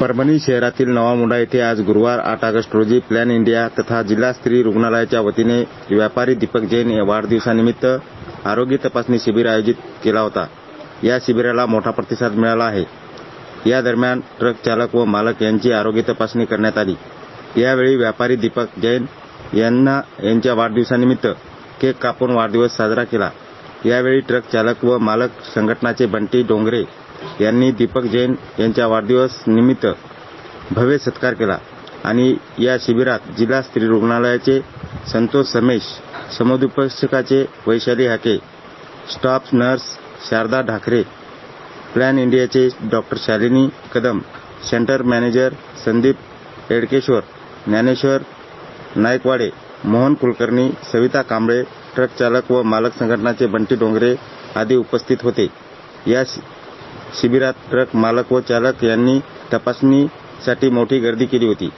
परभणी शहरातील नवा मुंडा येथे आज गुरुवार आठ ऑगस्ट रोजी प्लॅन इंडिया तथा जिल्हा स्त्री रुग्णालयाच्या वतीने व्यापारी दीपक जैन या वाढदिवसानिमित्त आरोग्य तपासणी शिबिर आयोजित केला होता. या शिबिराला मोठा प्रतिसाद मिळाला आहे. या दरम्यान ट्रक चालक व मालक यांची आरोग्य तपासणी करण्यात आली. यावेळी व्यापारी दीपक जैन यांना यांच्या वाढदिवसानिमित्त केक कापून वाढदिवस साजरा केला. यावेळी ट्रक चालक व मालक संघटनाचे बंटी डोंगरे यांनी दीपक जैन यांच्या वाढदिवस निमित्त भव्य सत्कार केला. आणि या शिबिरात जिल्हा स्त्री रुग्णालयाचे Santosh Samesh समुपदेशकाचे Vaishali Hake staff nurse Sharda Dhakre plan इंडियाचे doctor Shalini Kadam centre manager Sandeep Edkeshwar Dnyaneshwar Naikwade Mohan Kulkarni Savita Kamble truck चालक व मालक संघटनाचे बंटी डोंगरे आदी उपस्थित होते. या शिबिरात ट्रक मालक व चालक यांनी तपासणीसाठी मोठी गर्दी केली होती.